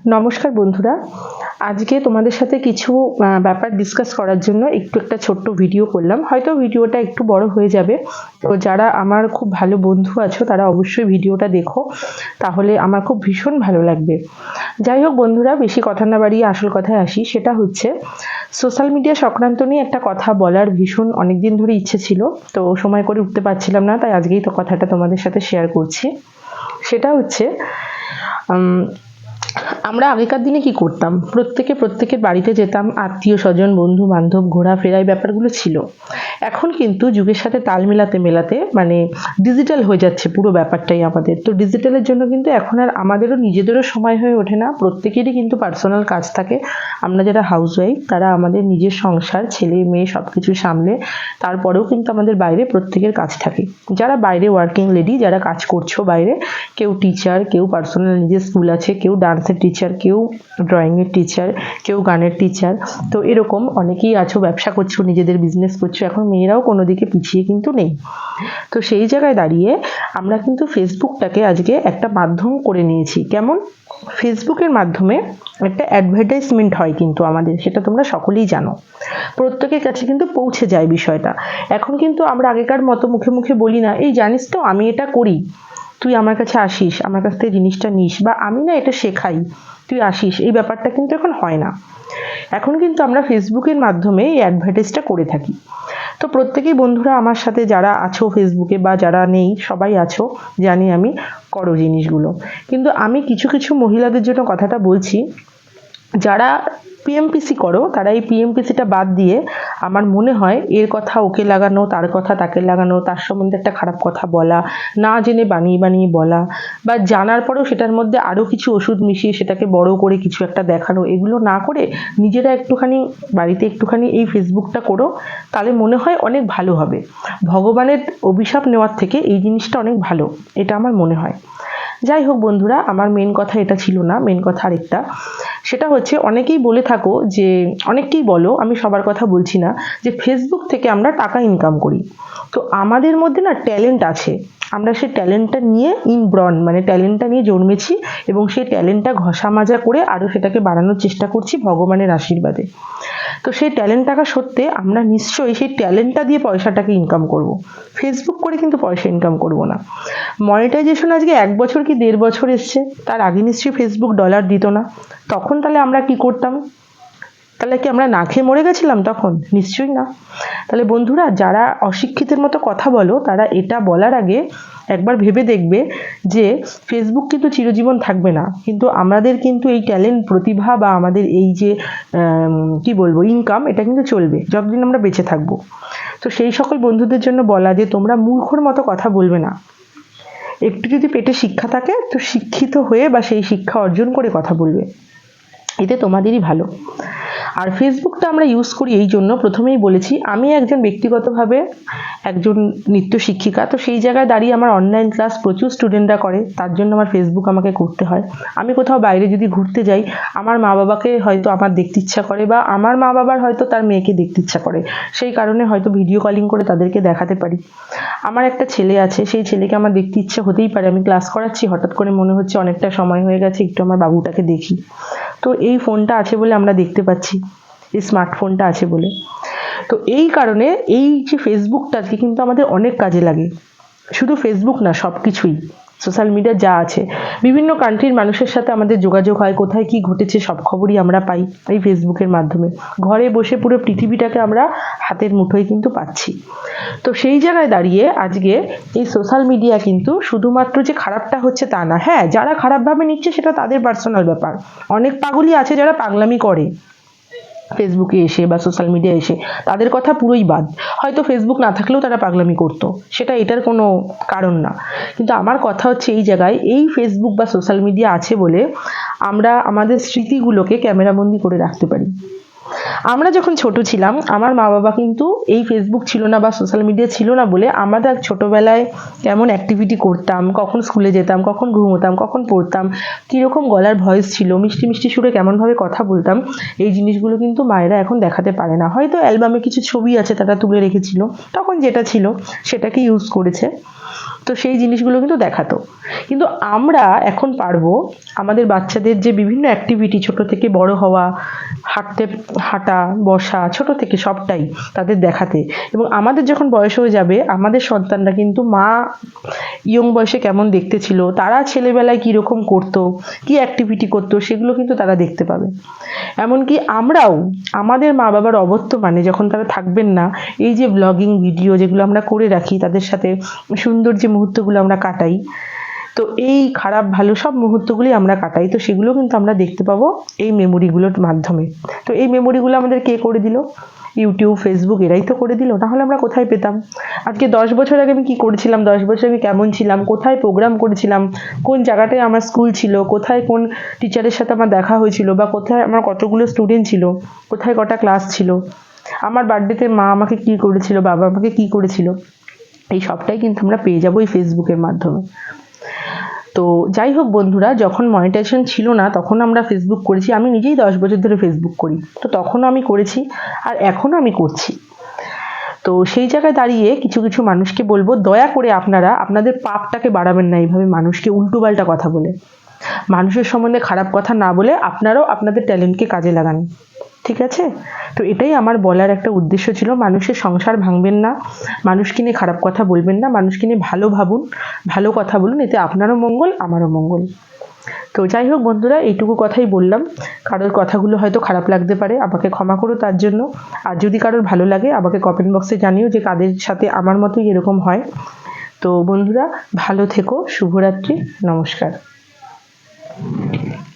নমস্কার বন্ধুরা। আজকে তোমাদের সাথে কিছু ব্যাপার ডিসকাস করার জন্য একটু একটা ছোট্ট ভিডিও করলাম। হয়তো ভিডিওটা একটু বড় হয়ে যাবে। তো যারা আমার খুব ভালো বন্ধু আছো, তারা অবশ্যই ভিডিওটা দেখো। তাহলে আমার খুব ভীষণ ভালো লাগবে। যাই হোক বন্ধুরা, বেশি কথা না বাড়িয়ে আসল কথায় আসি। সেটা হচ্ছে সোশ্যাল মিডিয়া সংক্রান্ত নিয়ে একটা কথা বলার ভীষণ অনেক দিন ধরে ইচ্ছে ছিল। তো সময় করে উঠতে পারছিলাম না, তাই আজকেই তো কথাটা তোমাদের সাথে শেয়ার করছি। সেটা হচ্ছে আমরা আগেকার দিনে কি করতাম? প্রত্যেকে প্রত্যেকের বাড়িতে যেতাম, আত্মীয় স্বজন, বন্ধু বান্ধব ঘোরাফেরা এই ব্যাপারগুলো ছিল। এখন কিন্তু যুগের সাথে তাল মেলাতে মেলাতে মানে ডিজিটাল হয়ে যাচ্ছে পুরো ব্যাপারটাই আমাদের। তো ডিজিটালের জন্য কিন্তু এখন আর আমাদেরও নিজেদেরও সময় হয়ে ওঠে না। প্রত্যেকেরই কিন্তু পার্সোনাল কাজ থাকে। আমরা যারা হাউসওয়াইফ তারা আমাদের নিজের সংসার, ছেলে, মেয়ে সব কিছু সামলে তারপরেও কিন্তু আমাদের বাইরে প্রত্যেকের কাজ থাকে। যারা বাইরে ওয়ার্কিং লেডি যারা কাজ করছ বাইরে, কেউ টিচার কেউ পার্সোনাল নিজের স্কুল আছে, কেউ ডান্সের টিচার কেউ ড্রয়িংয়ের টিচার কেউ গানের টিচার তো এরকম অনেকেই আছো, ব্যবসা করছ, নিজেদের বিজনেস করছ, এখন মেয়েরাও কোনো দিকে পিছিয়ে কিন্তু নেই। তো সেই জায়গায় দাঁড়িয়ে আমরা কিন্তু ফেসবুকটাকে আজকে একটা মাধ্যম করে নিয়েছি। কেমন? ফেসবুকের মাধ্যমে একটা অ্যাডভার্টাইজমেন্ট হয় কিন্তু আমাদের, সেটা তোমরা সকলেই জানো। প্রত্যেকের কাছে কিন্তু পৌঁছে যায় বিষয়টা। এখন কিন্তু আমরা আগেকার মতো মুখে মুখে বলি না, এই জানিস তো, আমি এটা করি। তুই আমার কাছে আসিস, আমার কাছ থেকে জিনিসটা নিস বা আমি না এটা শেখাই, তুই আসিস, এই ব্যাপারটা কিন্তু এখন হয় না। এখন কিন্তু আমরা ফেসবুকের মাধ্যমে এই অ্যাডভার্টাইজটা করে থাকি। তো প্রত্যেকেই বন্ধুরা আমার সাথে যারা আছো ফেসবুকে বা যারা নেই, সবাই আছো, জানি আমি করো জিনিসগুলো। কিন্তু আমি কিছু কিছু মহিলাদের জন্য কথাটা বলছি, যারা পিএমপিসি করো, তারা এই পিএমপিসিটা বাদ দিয়ে আমার মনে হয় এর কথা ওকে লাগানো, তার কথা তাকে লাগানো, তার সম্বন্ধে একটা খারাপ কথা বলা, না জেনে বানিয়ে বানিয়ে বলা, বা জানার পরেও সেটার মধ্যে আরও কিছু ওষুধ মিশিয়ে সেটাকে বড় করে কিছু একটা দেখানো, এগুলো না করে নিজেরা একটুখানি, বাড়িতে একটুখানি এই ফেসবুকটা করো, তাহলে মনে হয় অনেক ভালো হবে। ভগবানের অভিশাপ নেওয়ার থেকে এই জিনিসটা অনেক ভালো, এটা আমার মনে হয়। যাই হোক বন্ধুরা, আমার মেন কথা এটা ছিল না মেন কথা আরেকটা। সেটা হচ্ছে অনেকেই বলে থাকো যে অনেকেই বলো, আমি সবার কথা বলছি না, যে ফেসবুক থেকে আমরা টাকা ইনকাম করি। তো আমাদের মধ্যে না ট্যালেন্ট আছে। আমরা সেই ট্যালেন্টটা নিয়ে ইনব্রন মানে ট্যালেন্টটা নিয়ে জন্মেছি এবং সেই ট্যালেন্টটা ঘষা মাজা করে আরও সেটাকে বাড়ানোর চেষ্টা করছি ভগবানের আশীর্বাদে। তো সেই ট্যালেন্ট থাকা সত্ত্বে আমরা নিশ্চয়ই সেই ট্যালেন্টটা দিয়ে পয়সাটাকে ইনকাম করব। ফেসবুক করে কিন্তু পয়সা ইনকাম করব না। মনিটাইজেশন আজকে এক বছর কি দেড় বছর এসছে, তার আগে নিশ্চয়ই ফেসবুক ডলার দিত না। তখন তাহলে আমরা কি করতাম? তাহলে কি আমরা না খেয়ে মরে গেছিলাম তখন? নিশ্চয়ই না। তাহলে বন্ধুরা, যারা অশিক্ষিতের মতো কথা বলো, তারা এটা বলার আগে একবার ভেবে দেখবে যে ফেসবুক কিন্তু চিরজীবন থাকবে না। কিন্তু আমাদের কিন্তু এই ট্যালেন্ট প্রতিভা বা আমাদের এই যে কি বলব ইনকাম এটা কিন্তু চলবে যতদিন আমরা বেঁচে থাকব। তো সেই সকল বন্ধুদের জন্য বলা যে, তোমরা মূর্খর মতো কথা বলবে না। একটু যদি পেটে শিক্ষা থাকে, তো শিক্ষিত হয়ে বা সেই শিক্ষা অর্জন করে কথা বলবে। এতে তোমাদেরই ভালো। আর ফেসবুকটা আমরা ইউজ করি এই জন্য। প্রথমেই বলেছি, আমি একজন ব্যক্তিগতভাবে একজন নৃত্য শিক্ষিকা, তো সেই জায়গায় দাঁড়িয়ে আমার অনলাইন ক্লাস প্রচুর স্টুডেন্টরা করে, তার জন্য আমার ফেসবুক আমাকে করতে হয়। আমি কোথাও বাইরে যদি ঘুরতে যাই, আমার মা বাবাকে হয়তো আমার দেখতে ইচ্ছা করে বা আমার মা বাবার হয়তো তার মেয়েকে দেখতে ইচ্ছা করে। সেই কারণে হয়তো ভিডিও কলিং করে তাদেরকে দেখাতে পারি। আমার একটা ছেলে আছে, সেই ছেলেকে আমার দেখতে ইচ্ছা হতেই পারে। আমি ক্লাস করাচ্ছি, হঠাৎ করে মনে হচ্ছে অনেকটা সময় হয়ে গেছে, একটু আমার বাবুটাকে দেখি। তো এই ফোনটা আছে বলে আমরা দেখতে পাচ্ছি, এই স্মার্টফোনটা আছে বলে। তো এই কারণে এই যে ফেসবুকটা আজকে কিন্তু আমাদের অনেক কাজে লাগে। শুধু ফেসবুক না সব কিছুই সোশ্যাল মিডিয়া যা আছে। বিভিন্ন কান্ট্রির মানুষের সাথে আমাদের যোগাযোগ হয়, কোথায় কি ঘটেছে সব খবরই আমরা পাই এই ফেসবুকের মাধ্যমে। ঘরে বসে পুরো পৃথিবীটাকে আমরা হাতের মুঠোয় কিন্তু পাচ্ছি। তো সেই জায়গায় দাঁড়িয়ে আজকে এই সোশ্যাল মিডিয়া কিন্তু শুধুমাত্র যে খারাপটা হচ্ছে তা না। হ্যাঁ যারা খারাপভাবে নিচ্ছে সেটা তাদের পার্সোনাল ব্যাপার। অনেক পাগলই আছে যারা পাগলামি করে। ফেসবুকে এসে বা সোশ্যাল মিডিয়া এসে, তাদের কথা পুরোই বাদ। হয়তো ফেসবুক না থাকলেও তারা পাগলামি করতো। সেটা এটার কোনো কারণ না। কিন্তু আমার কথা হচ্ছে এই জায়গায়, এই ফেসবুক বা সোশ্যাল মিডিয়া আছে বলে আমরা আমাদের স্মৃতিগুলোকে ক্যামেরাবন্দি করে রাখতে পারি। আমরা যখন ছোট ছিলাম, আমার মা বাবা কিন্তু এই ফেসবুক ছিল না বা সোশ্যাল মিডিয়া ছিল না বলে আমরা ছোটবেলায় কেমন অ্যাক্টিভিটি করতাম, কখন স্কুলে যেতাম, কখন ঘুমোতাম, কখন পড়তাম, কীরকম গলার ভয়েস ছিল, মিষ্টি মিষ্টি সুরে কেমনভাবে কথা বলতাম, এই জিনিসগুলো কিন্তু মায়েরা এখন দেখাতে পারে না। হয়তো অ্যালবামে কিছু ছবি আছে তারা তুলে রেখেছিল, তখন যেটা ছিল সেটাকে ইউজ করেছে। তো সেই জিনিসগুলো কিন্তু দেখাতো। কিন্তু আমরা এখন পারব আমাদের বাচ্চাদের যে বিভিন্ন অ্যাক্টিভিটি ছোট থেকে বড় হওয়া, হাঁটতে, হাঁটা, বসা, ছোট থেকে সবটাই তাদের দেখাতে। এবং আমাদের যখন বয়স হয়ে যাবে, আমাদের সন্তানরা কিন্তু মা ইয়ং বয়সে কেমন দেখতে ছিল, তারা ছেলেবেলায় কীরকম করতো, কী অ্যাক্টিভিটি করতো, সেগুলো কিন্তু তারা দেখতে পাবে। এমনকি আমরাও, আমাদের মা বাবার অবর্তমানে যখন তারা থাকবেন না, এই যে ব্লগিং ভিডিও যেগুলো আমরা করে রাখি, তাদের সাথে সুন্দর যে মুহূর্তগুলো আমরা কাটাই। তো এই খারাপ, ভালো সব মুহূর্তগুলি আমরা কাটাই। তো সেগুলো কিন্তু আমরা দেখতে পাবো এই মেমোরিগুলোর মাধ্যমে। তো এই মেমোরিগুলো আমাদের কে করে দিল? ইউটিউব ফেসবুক এরাই তো করে দিল। নাহলে আমরা কোথায় পেতাম? আজকে দশ বছর আগে আমি কী করেছিলাম? দশ বছর আগে কেমন ছিলাম? কোথায় প্রোগ্রাম করেছিলাম? কোন জায়গাটায় আমার স্কুল ছিল? কোথায় কোন টিচারের সাথে আমার দেখা হয়েছিল? বা কোথায় আমার কতগুলো স্টুডেন্ট ছিল? কোথায় কটা ক্লাস ছিল? আমার বার্থডেতে মা আমাকে কী করেছিল? বাবা আমাকে কী করেছিল? এই সবটাই কিন্তু আমরা পেয়ে যাব এই ফেসবুকের মাধ্যমে। তো যাই হোক বন্ধুরা, যখন মনিটাইজেশন ছিল না, তখন আমরা ফেসবুক করেছি। আমি নিজেই দশ বছর ধরে ফেসবুক করি। তো তখনও আমি করেছি আর এখনও আমি করছি। তো সেই জায়গায় দাঁড়িয়ে কিছু কিছু মানুষকে বলব, দয়া করে আপনারা আপনাদের পাপটাকে বাড়াবেন না এইভাবে মানুষকে উল্টোপাল্টা কথা বলে। মানুষের সম্বন্ধে খারাপ কথা না বলে আপনারাও আপনাদের ট্যালেন্টকে কাজে লাগান। ঠিক আছে? তো এটাই আমার বলার একটা উদ্দেশ্য ছিল। মানুষের সংসার ভাঙবেন না। মানুষকে নিয়ে খারাপ কথা বলবেন না। মানুষকে নিয়ে ভালো ভাবুন। ভালো কথা বলুন। এতে আপনারও মঙ্গল, আমারও মঙ্গল। তো যাই হোক বন্ধুরা, এইটুকু কথাই বললাম। কারোর কথাগুলো হয়তো খারাপ লাগতে পারে। আমাকে ক্ষমা করো তার জন্য। আর যদি কারোর ভালো লাগে, আমাকে কমেন্ট বক্সে জানিও যে কাদের সাথে আমার মতোই এরকম হয়। তো বন্ধুরা, ভালো থেকো। শুভরাত্রি। নমস্কার।